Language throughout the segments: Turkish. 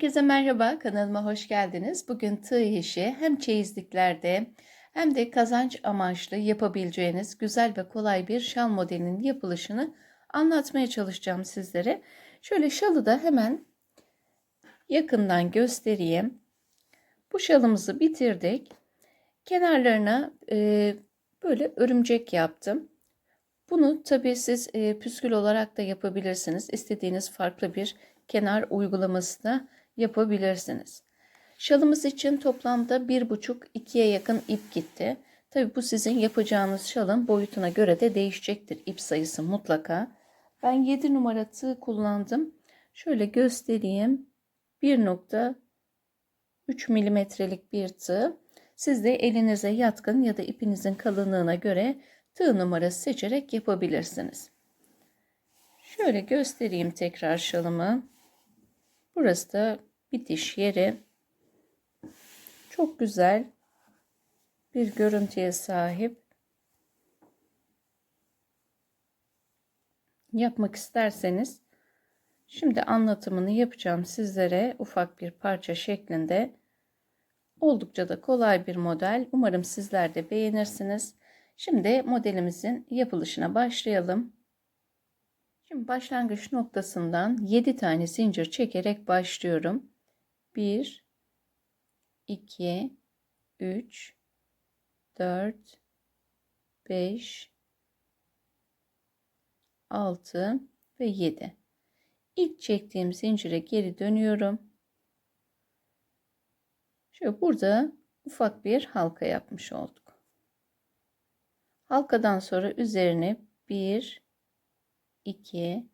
Herkese merhaba, kanalıma hoş geldiniz. Bugün tığ işi hem çeyizliklerde hem de kazanç amaçlı yapabileceğiniz güzel ve kolay bir şal modelinin yapılışını anlatmaya çalışacağım sizlere. Şöyle şalı da hemen yakından göstereyim. Bu şalımızı bitirdik. Kenarlarına e, böyle örümcek yaptım. Bunu tabii siz e, püskül olarak da yapabilirsiniz. İstediğiniz farklı bir kenar uygulaması da yapabilirsiniz. Şalımız için toplamda 1,5-2'ye yakın ip gitti. Tabi bu sizin yapacağınız şalın boyutuna göre de değişecektir ip sayısı mutlaka. Ben 7 numara tığ kullandım. Şöyle göstereyim. 1.3 milimetrelik bir tığ. Siz de elinize yatkın ya da ipinizin kalınlığına göre tığ numarası seçerek yapabilirsiniz. Şöyle göstereyim tekrar şalımı. Burası da bitiş yeri. Çok güzel bir görüntüye sahip. Yapmak isterseniz şimdi anlatımını yapacağım sizlere ufak bir parça şeklinde. Oldukça da kolay bir model. Umarım sizler de beğenirsiniz. Şimdi modelimizin yapılışına başlayalım. Şimdi başlangıç noktasından 7 tane zincir çekerek başlıyorum. 1 2 3 4 5 6 ve 7. İlk çektiğim zincire geri dönüyorum. Şöyle burada ufak bir halka yapmış olduk. Halkadan sonra üzerine 1 2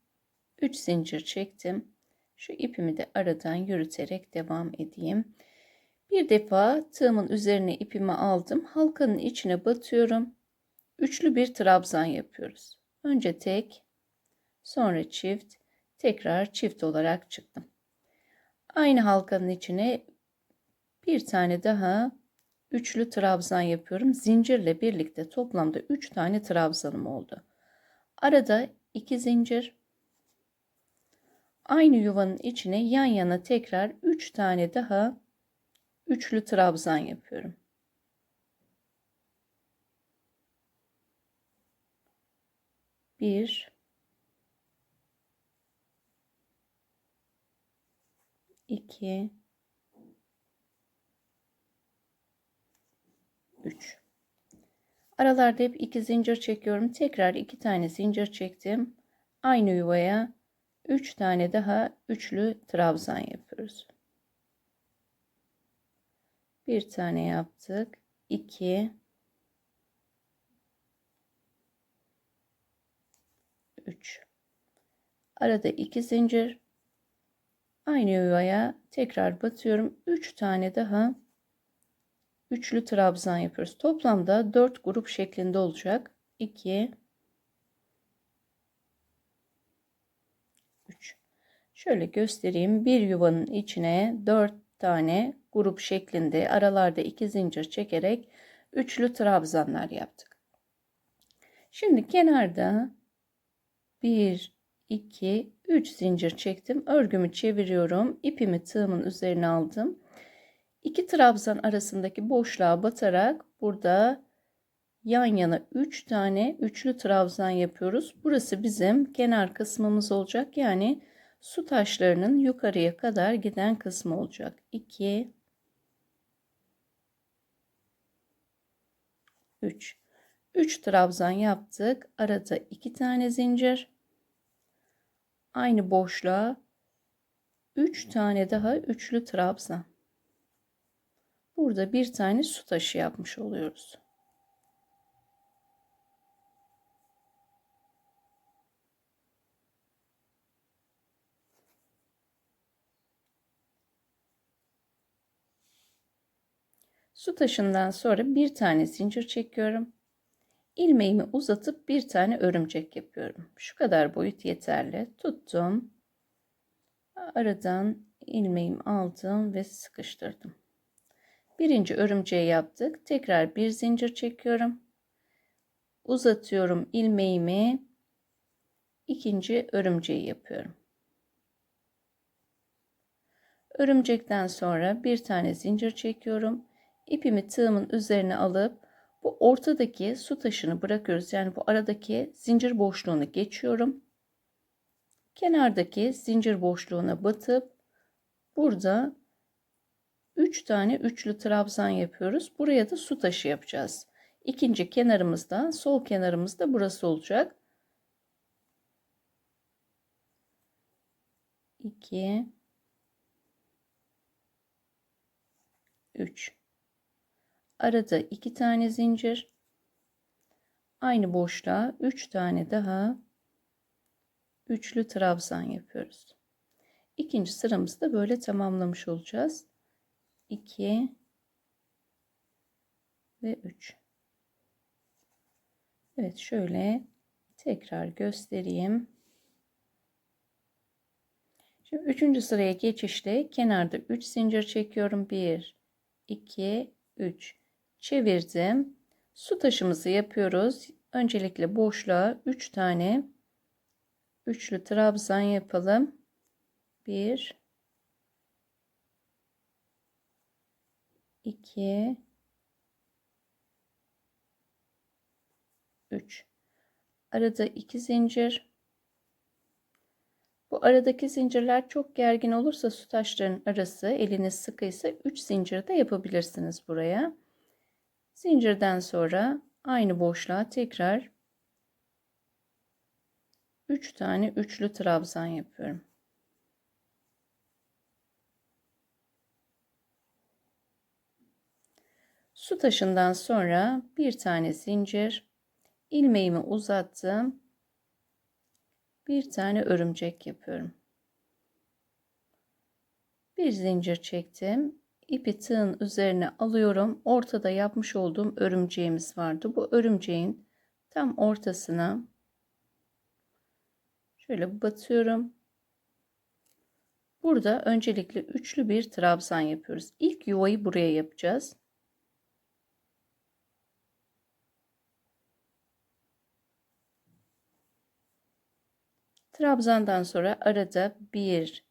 3 zincir çektim. Şu ipimi de aradan yürüterek devam edeyim. Bir defa tığımın üzerine ipimi aldım. Halkanın içine batıyorum. Üçlü bir trabzan yapıyoruz. Önce tek, sonra çift, tekrar çift olarak çıktım. Aynı halkanın içine bir tane daha üçlü trabzan yapıyorum. Zincirle birlikte toplamda 3 tane trabzanım oldu. Arada 2 zincir. Aynı yuvanın içine yan yana tekrar 3 tane daha üçlü trabzan yapıyorum. Bir, iki, üç. Aralarda hep iki zincir çekiyorum. Tekrar iki tane zincir çektim. Aynı yuvaya üç tane daha üçlü trabzan yapıyoruz. Bir tane yaptık. 2 3 Arada iki zincir. Aynı yuvaya tekrar batıyorum. 3 tane daha üçlü trabzan yapıyoruz. Toplamda 4 grup şeklinde olacak. 2 3 Şöyle göstereyim. Bir yuvanın içine 4 tane grup şeklinde aralarda iki zincir çekerek üçlü trabzanlar yaptık. Şimdi kenarda 1 2 3 zincir çektim. Örgümü çeviriyorum. İpimi tığımın üzerine aldım. İki trabzan arasındaki boşluğa batarak burada yan yana 3 tane üçlü trabzan yapıyoruz. Burası bizim kenar kısmımız olacak. Yani su taşlarının yukarıya kadar giden kısmı olacak. 2 3 3 trabzan yaptık. Arada 2 tane zincir. Aynı boşluğa 3 tane daha üçlü trabzan. Burada bir tane su taşı yapmış oluyoruz. Su taşından sonra bir tane zincir çekiyorum. İlmeğimi uzatıp bir tane örümcek yapıyorum. Şu kadar boyut yeterli. Tuttum. Aradan ilmeğimi aldım ve sıkıştırdım. Birinci örümceği yaptık. Tekrar bir zincir çekiyorum. Uzatıyorum ilmeğimi. İkinci örümceği yapıyorum. Örümcekten sonra bir tane zincir çekiyorum. İpimi tığımın üzerine alıp bu ortadaki su taşını bırakıyoruz. Yani bu aradaki zincir boşluğunu geçiyorum. Kenardaki zincir boşluğuna batıp burada 3 tane üçlü trabzan yapıyoruz. Buraya da su taşı yapacağız. İkinci kenarımızda, sol kenarımızda burası olacak. 2 3 Arada 2 tane zincir. Aynı boşluğa 3 tane daha üçlü trabzan yapıyoruz. İkinci sıramızı da böyle tamamlamış olacağız. 2 ve 3. Evet şöyle tekrar göstereyim. Şimdi üçüncü sıraya geçişte kenarda 3 zincir çekiyorum. 1, 2, 3. Çevirdim. Su taşımızı yapıyoruz. Öncelikle boşluğa 3 tane üçlü trabzan yapalım. 1 2 3 arada 2 zincir bu aradaki zincirler çok gergin olursa su taşlarının arası eliniz sıkıysa 3 zincir de yapabilirsiniz buraya. Zincirden sonra aynı boşluğa tekrar 3 tane üçlü trabzan yapıyorum. Su taşından sonra bir tane zincir, ilmeğimi uzattım. Bir tane örümcek yapıyorum. Bir zincir çektim. İpi tığın üzerine alıyorum. Ortada yapmış olduğum örümceğimiz vardı. Bu örümceğin tam ortasına şöyle batıyorum. Burada öncelikle üçlü bir trabzan yapıyoruz. İlk yuvayı buraya yapacağız. Trabzandan sonra arada 1,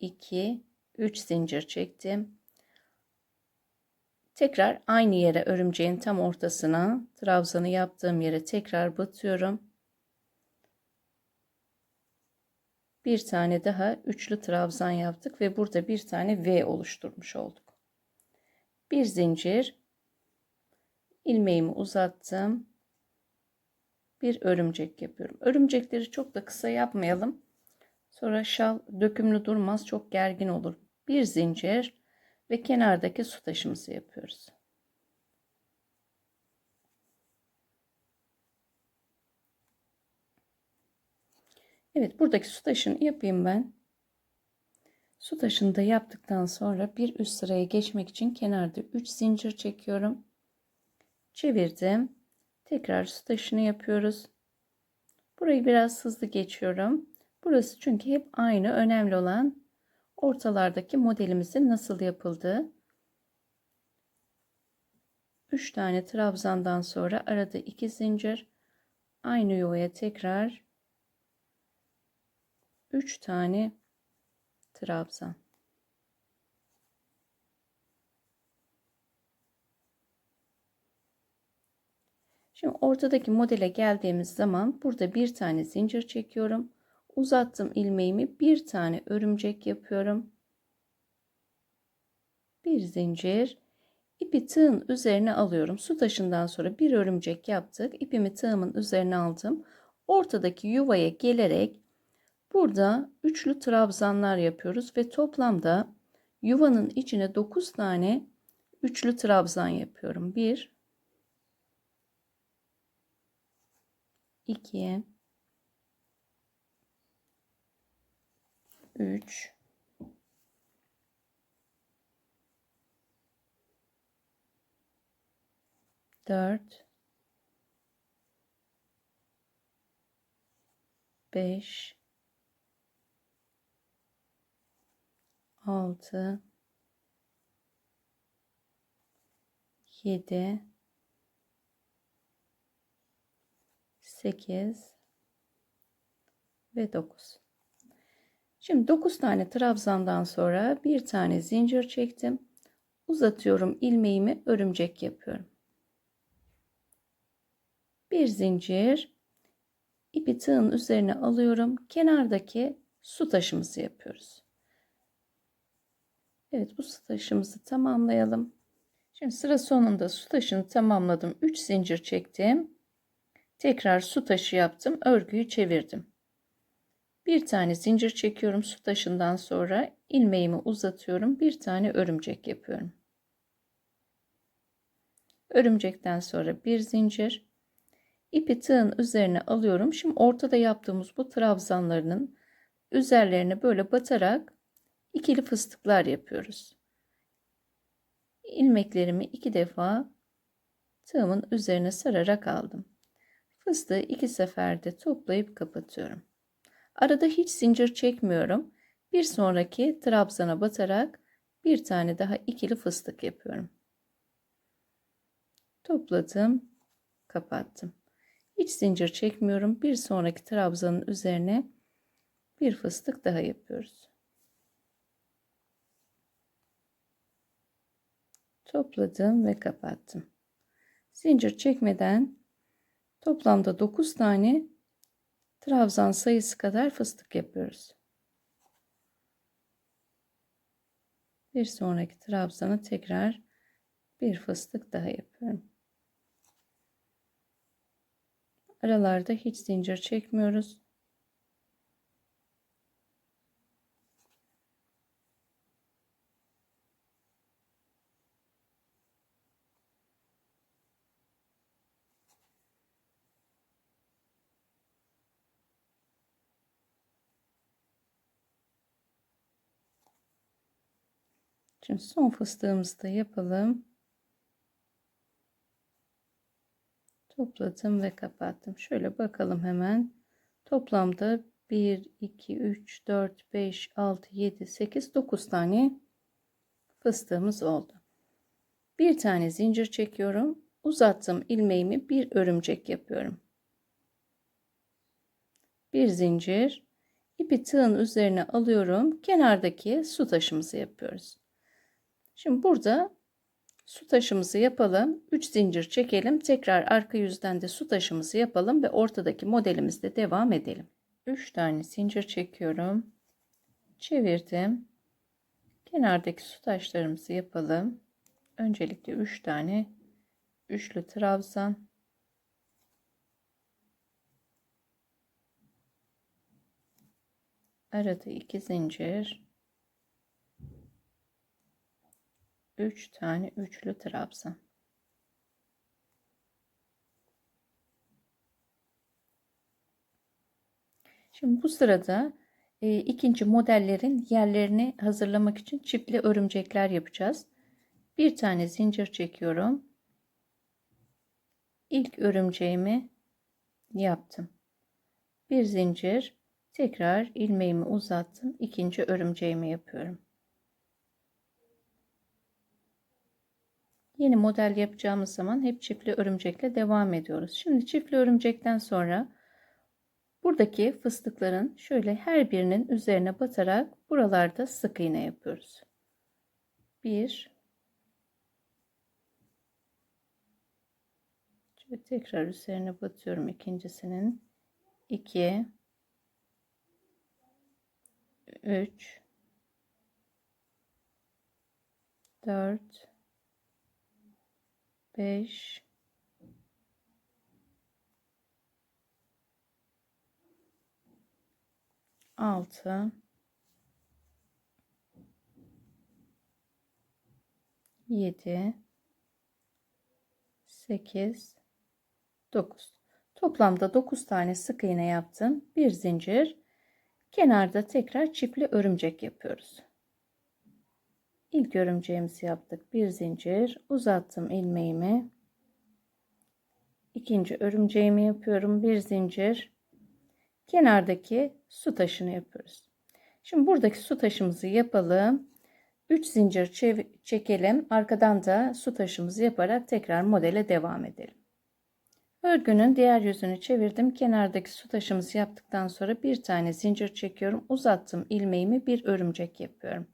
2, 3 zincir çektim. Tekrar aynı yere örümceğin tam ortasına trabzanı yaptığım yere tekrar batıyorum. Bir tane daha üçlü trabzan yaptık ve burada bir tane V oluşturmuş olduk. Bir zincir ilmeğimi uzattım bir örümcek yapıyorum. Örümcekleri çok da kısa yapmayalım. Sonra şal dökümlü durmaz, çok gergin olur. Bir zincir ve kenardaki su taşımızı yapıyoruz. Evet, buradaki su taşını yapayım ben. Su taşını da yaptıktan sonra bir üst sıraya geçmek için kenarda 3 zincir çekiyorum. Çevirdim. Tekrar su taşını yapıyoruz. Burayı biraz hızlı geçiyorum. Burası çünkü hep aynı. Önemli olan ortalardaki modelimizin nasıl yapıldığı. 3 tane trabzandan sonra arada 2 zincir aynı yuvaya tekrar 3 tane trabzan. Şimdi ortadaki modele geldiğimiz zaman burada bir tane zincir çekiyorum. Uzattım ilmeğimi bir tane örümcek yapıyorum. Bir zincir ipi tığın üzerine alıyorum. Su taşından sonra bir örümcek yaptık. İpimi tığımın üzerine aldım. Ortadaki yuvaya gelerek burada üçlü trabzanlar yapıyoruz ve toplamda yuvanın içine 9 tane üçlü trabzan yapıyorum. 1 2 3 4 5 6 7 8 ve 9. Şimdi 9 tane trabzandan sonra bir tane zincir çektim. Uzatıyorum ilmeğimi örümcek yapıyorum. Bir zincir ipi tığın üzerine alıyorum. Kenardaki su taşımızı yapıyoruz. Evet bu su taşımızı tamamlayalım. Şimdi sıra sonunda su taşını tamamladım. 3 zincir çektim. Tekrar su taşı yaptım. Örgüyü çevirdim. Bir tane zincir çekiyorum su taşından sonra ilmeğimi uzatıyorum. Bir tane örümcek yapıyorum. Örümcekten sonra bir zincir. İpi tığın üzerine alıyorum. Şimdi ortada yaptığımız bu trabzanlarının üzerlerine böyle batarak ikili fıstıklar yapıyoruz. İlmeklerimi iki defa tığımın üzerine sararak aldım. Fıstığı iki seferde toplayıp kapatıyorum. Arada hiç zincir çekmiyorum. Bir sonraki trabzana batarak bir tane daha ikili fıstık yapıyorum. Topladım, kapattım. Hiç zincir çekmiyorum. Bir sonraki trabzanın üzerine bir fıstık daha yapıyoruz. Topladım ve kapattım. Zincir çekmeden toplamda 9 tane trabzan sayısı kadar fıstık yapıyoruz. Bir sonraki trabzana tekrar bir fıstık daha yapıyorum. Aralarda hiç zincir çekmiyoruz. Şimdi son fıstığımızı da yapalım. Topladım ve kapattım. Şöyle bakalım hemen. Toplamda 1, 2, 3, 4, 5, 6, 7, 8, 9 tane fıstığımız oldu. Bir tane zincir çekiyorum. Uzattım ilmeğimi bir örümcek yapıyorum. Bir zincir. ipi tığın üzerine alıyorum. Kenardaki su taşımızı yapıyoruz. Şimdi burada su taşımızı yapalım. 3 zincir çekelim. Tekrar arka yüzden de su taşımızı yapalım ve ortadaki modelimizde devam edelim. 3 tane zincir çekiyorum. Çevirdim. Kenardaki su taşlarımızı yapalım. Öncelikle 3 tane üçlü trabzan. Arada 2 zincir. 3 tane üçlü trabzan. Şimdi bu sırada e, ikinci modellerin yerlerini hazırlamak için çiftli örümcekler yapacağız. Bir tane zincir çekiyorum. İlk örümceğimi yaptım. Bir zincir tekrar ilmeğimi uzattım. İkinci örümceğimi yapıyorum. Yeni model yapacağımız zaman hep çiftli örümcekle devam ediyoruz. Şimdi çiftli örümcekten sonra buradaki fıstıkların şöyle her birinin üzerine batarak buralarda sık iğne yapıyoruz. 1 Şöyle tekrar üzerine batıyorum ikincisinin. 2 3 4 5 6 7 8 9 toplamda 9 tane sık iğne yaptım. Bir zincir. Kenarda tekrar çiftli örümcek yapıyoruz İlk örümceğimizi yaptık. Bir zincir uzattım ilmeğimi. İkinci örümceğimi yapıyorum. Bir zincir. Kenardaki su taşını yapıyoruz. Şimdi buradaki su taşımızı yapalım. 3 zincir çekelim. Arkadan da su taşımızı yaparak tekrar modele devam edelim. Örgünün diğer yüzünü çevirdim. Kenardaki su taşımızı yaptıktan sonra bir tane zincir çekiyorum. Uzattım ilmeğimi bir örümcek yapıyorum.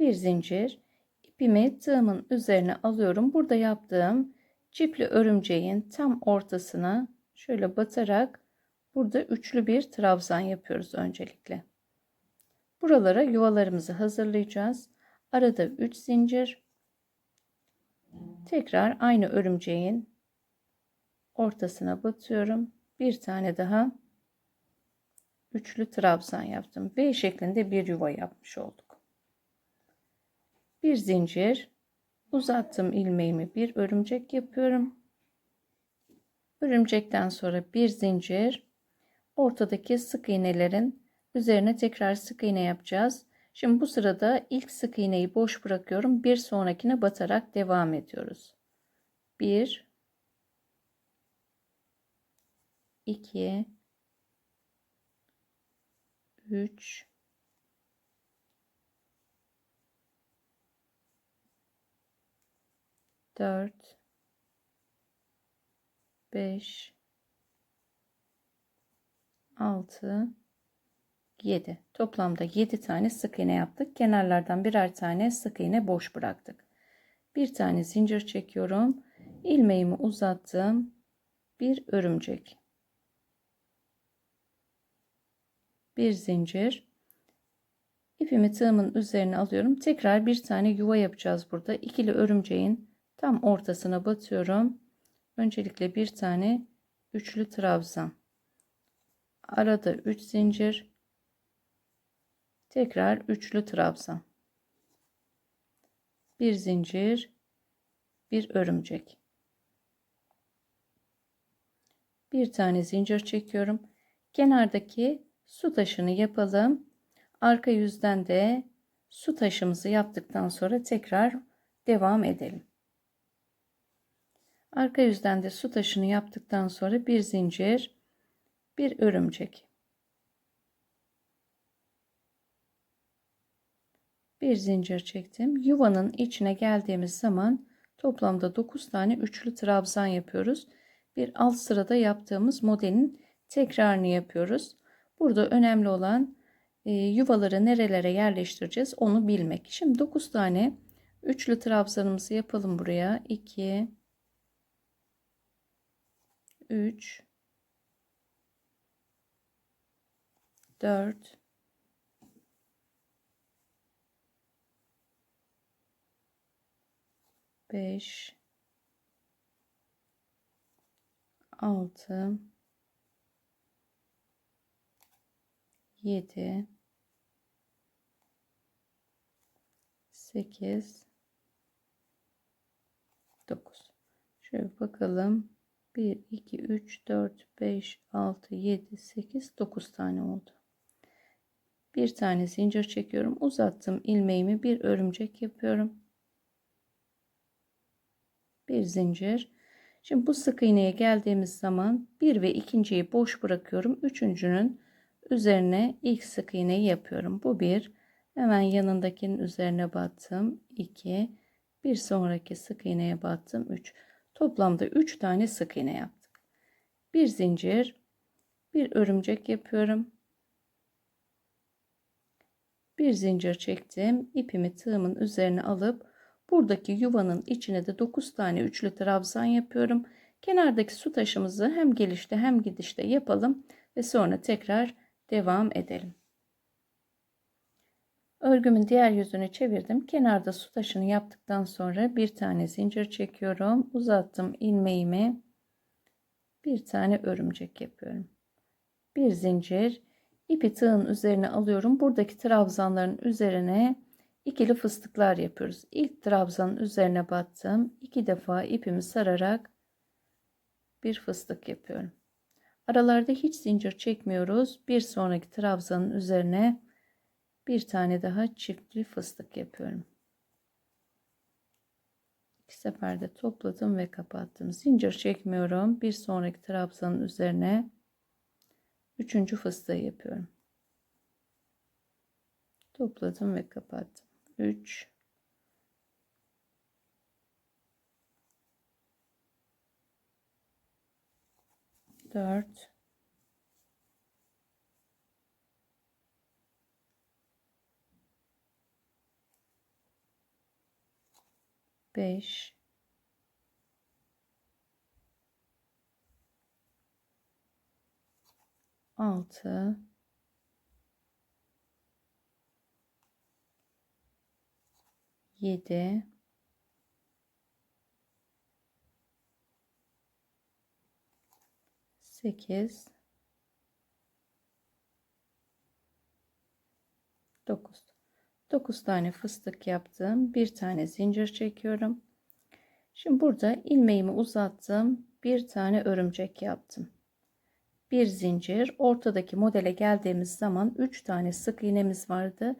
Bir zincir ipimi tığımın üzerine alıyorum. Burada yaptığım çiftli örümceğin tam ortasına şöyle batarak burada üçlü bir trabzan yapıyoruz öncelikle. Buralara yuvalarımızı hazırlayacağız. Arada 3 zincir Tekrar aynı örümceğin ortasına batıyorum. Bir tane daha üçlü trabzan yaptım. V şeklinde bir yuva yapmış olduk. Bir zincir uzattım ilmeğimi bir örümcek yapıyorum. Örümcekten sonra bir zincir ortadaki sık iğnelerin üzerine tekrar sık iğne yapacağız. Şimdi bu sırada ilk sık iğneyi boş bırakıyorum. Bir sonrakine batarak devam ediyoruz. 1 2 3 4 5 6 7. Toplamda 7 tane sık iğne yaptık. Kenarlardan birer tane sık iğne boş bıraktık. Bir tane zincir çekiyorum. ilmeğimi uzattım. Bir örümcek. Bir zincir. İpimi tığımın üzerine alıyorum. Tekrar bir tane yuva yapacağız burada. İkili örümceğin tam ortasına batıyorum. Öncelikle bir tane üçlü trabzan. Arada 3 zincir Tekrar üçlü trabzan. Bir zincir, bir örümcek. Bir tane zincir çekiyorum. Kenardaki su taşını yapalım. Arka yüzden de su taşımızı yaptıktan sonra tekrar devam edelim. Arka yüzden de su taşını yaptıktan sonra bir zincir, bir örümcek. bir zincir çektim. Yuvanın içine geldiğimiz zaman toplamda 9 tane üçlü trabzan yapıyoruz. Bir alt sırada yaptığımız modelin tekrarını yapıyoruz. Burada önemli olan e, yuvaları nerelere yerleştireceğiz onu bilmek. Şimdi 9 tane üçlü trabzanımızı yapalım buraya. 2 3 4 5 6 7 8 9 şöyle bakalım 1 2 3 4 5 6 7 8 9 tane oldu bir tane zincir çekiyorum uzattım ilmeğimi bir örümcek yapıyorum bir zincir. Şimdi bu sık iğneye geldiğimiz zaman bir ve ikinciyi boş bırakıyorum. Üçüncünün üzerine ilk sık iğneyi yapıyorum. Bu bir. Hemen yanındakinin üzerine battım. 2. Bir sonraki sık iğneye battım. 3. Toplamda 3 tane sık iğne yaptık. Bir zincir, bir örümcek yapıyorum. Bir zincir çektim. İpimi tığımın üzerine alıp Buradaki yuvanın içine de 9 tane üçlü trabzan yapıyorum. Kenardaki su taşımızı hem gelişte hem gidişte yapalım ve sonra tekrar devam edelim. Örgümün diğer yüzünü çevirdim. Kenarda su taşını yaptıktan sonra bir tane zincir çekiyorum. Uzattım ilmeğimi. Bir tane örümcek yapıyorum. Bir zincir. ipi tığın üzerine alıyorum. Buradaki trabzanların üzerine ikili fıstıklar yapıyoruz. İlk trabzanın üzerine battım. iki defa ipimi sararak bir fıstık yapıyorum. Aralarda hiç zincir çekmiyoruz. Bir sonraki trabzanın üzerine bir tane daha çiftli fıstık yapıyorum. İki seferde topladım ve kapattım. Zincir çekmiyorum. Bir sonraki trabzanın üzerine üçüncü fıstığı yapıyorum. Topladım ve kapattım. 3 4 5 6 7 8 9 9 tane fıstık yaptım. Bir tane zincir çekiyorum. Şimdi burada ilmeğimi uzattım. Bir tane örümcek yaptım. Bir zincir. Ortadaki modele geldiğimiz zaman 3 tane sık iğnemiz vardı.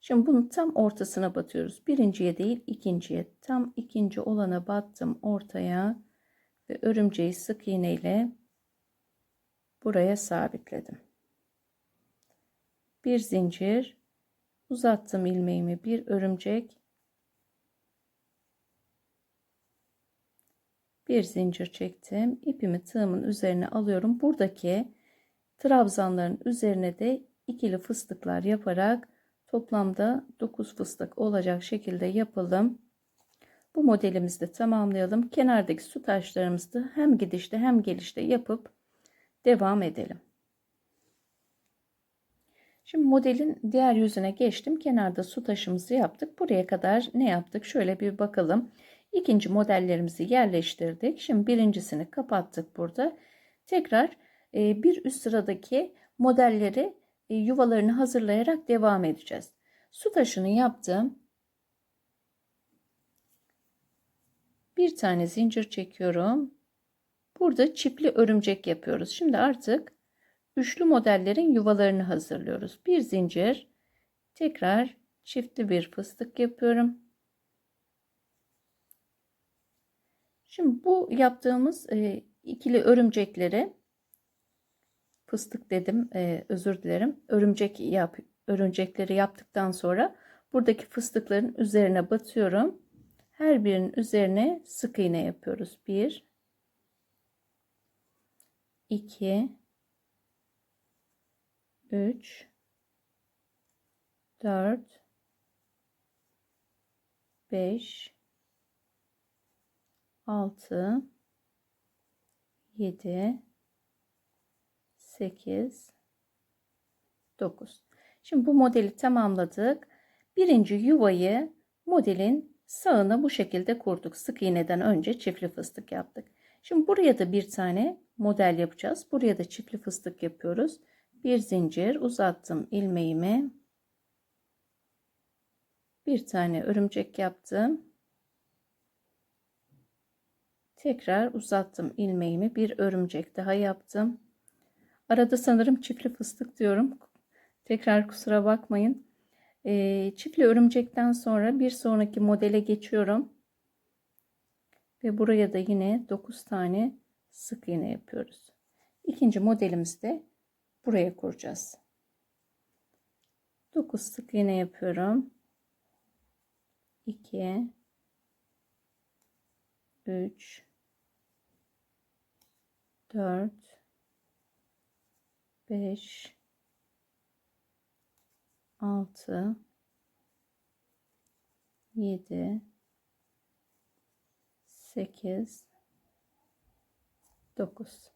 Şimdi bunu tam ortasına batıyoruz. Birinciye değil ikinciye. Tam ikinci olana battım ortaya ve örümceği sık iğne ile buraya sabitledim. Bir zincir uzattım ilmeğimi bir örümcek bir zincir çektim. İpimi tığımın üzerine alıyorum. Buradaki trabzanların üzerine de ikili fıstıklar yaparak toplamda 9 fıstık olacak şekilde yapalım. Bu modelimizi de tamamlayalım. Kenardaki su taşlarımızı hem gidişte hem gelişte yapıp devam edelim Şimdi modelin diğer yüzüne geçtim. Kenarda su taşımızı yaptık. Buraya kadar ne yaptık? Şöyle bir bakalım. İkinci modellerimizi yerleştirdik. Şimdi birincisini kapattık burada. Tekrar e, bir üst sıradaki modelleri e, yuvalarını hazırlayarak devam edeceğiz. Su taşını yaptım. Bir tane zincir çekiyorum. Burada çiftli örümcek yapıyoruz. Şimdi artık üçlü modellerin yuvalarını hazırlıyoruz. Bir zincir, tekrar çiftli bir fıstık yapıyorum. Şimdi bu yaptığımız e, ikili örümcekleri fıstık dedim e, özür dilerim örümcek yap örümcekleri yaptıktan sonra buradaki fıstıkların üzerine batıyorum. Her birinin üzerine sık iğne yapıyoruz. 1 2 3 4 5 6 7 8 9 Şimdi bu modeli tamamladık. Birinci yuvayı modelin sağına bu şekilde kurduk. Sık iğneden önce çiftli fıstık yaptık. Şimdi buraya da bir tane model yapacağız. Buraya da çiftli fıstık yapıyoruz bir zincir uzattım ilmeğimi. Bir tane örümcek yaptım. Tekrar uzattım ilmeğimi. Bir örümcek daha yaptım. Arada sanırım çiftli fıstık diyorum. Tekrar kusura bakmayın. Ee, çiftli örümcekten sonra bir sonraki modele geçiyorum. Ve buraya da yine 9 tane sık iğne yapıyoruz. İkinci modelimizde buraya kuracağız. 9 sık iğne yapıyorum. 2 3 4 5 6 7 8 9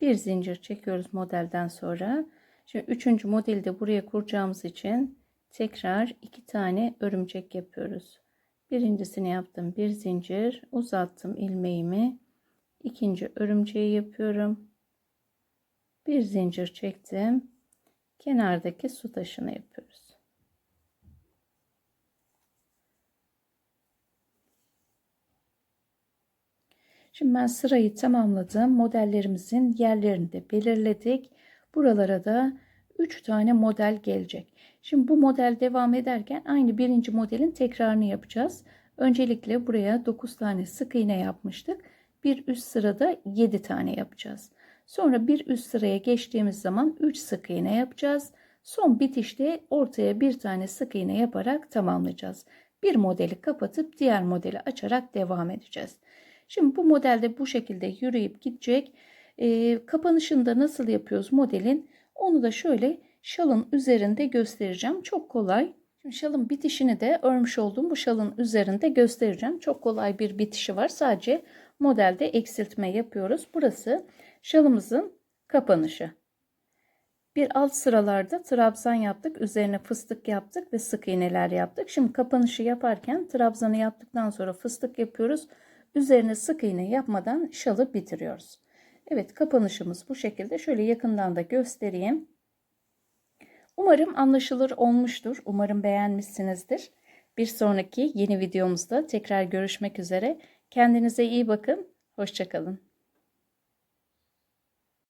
bir zincir çekiyoruz modelden sonra. Şimdi üçüncü modeli de buraya kuracağımız için tekrar iki tane örümcek yapıyoruz. Birincisini yaptım. Bir zincir uzattım ilmeğimi. ikinci örümceği yapıyorum. Bir zincir çektim. Kenardaki su taşını yapıyoruz. Şimdi ben sırayı tamamladım. Modellerimizin yerlerini de belirledik. Buralara da 3 tane model gelecek. Şimdi bu model devam ederken aynı birinci modelin tekrarını yapacağız. Öncelikle buraya 9 tane sık iğne yapmıştık. Bir üst sırada 7 tane yapacağız. Sonra bir üst sıraya geçtiğimiz zaman 3 sık iğne yapacağız. Son bitişte ortaya bir tane sık iğne yaparak tamamlayacağız. Bir modeli kapatıp diğer modeli açarak devam edeceğiz. Şimdi bu modelde bu şekilde yürüyüp gidecek. E, kapanışını da nasıl yapıyoruz modelin onu da şöyle şalın üzerinde göstereceğim. Çok kolay. Şimdi şalın bitişini de örmüş olduğum bu şalın üzerinde göstereceğim. Çok kolay bir bitişi var. Sadece modelde eksiltme yapıyoruz. Burası şalımızın kapanışı. Bir alt sıralarda trabzan yaptık. Üzerine fıstık yaptık ve sık iğneler yaptık. Şimdi kapanışı yaparken trabzanı yaptıktan sonra fıstık yapıyoruz. Üzerine sık iğne yapmadan şalı bitiriyoruz. Evet kapanışımız bu şekilde. Şöyle yakından da göstereyim. Umarım anlaşılır olmuştur. Umarım beğenmişsinizdir. Bir sonraki yeni videomuzda tekrar görüşmek üzere. Kendinize iyi bakın. Hoşçakalın.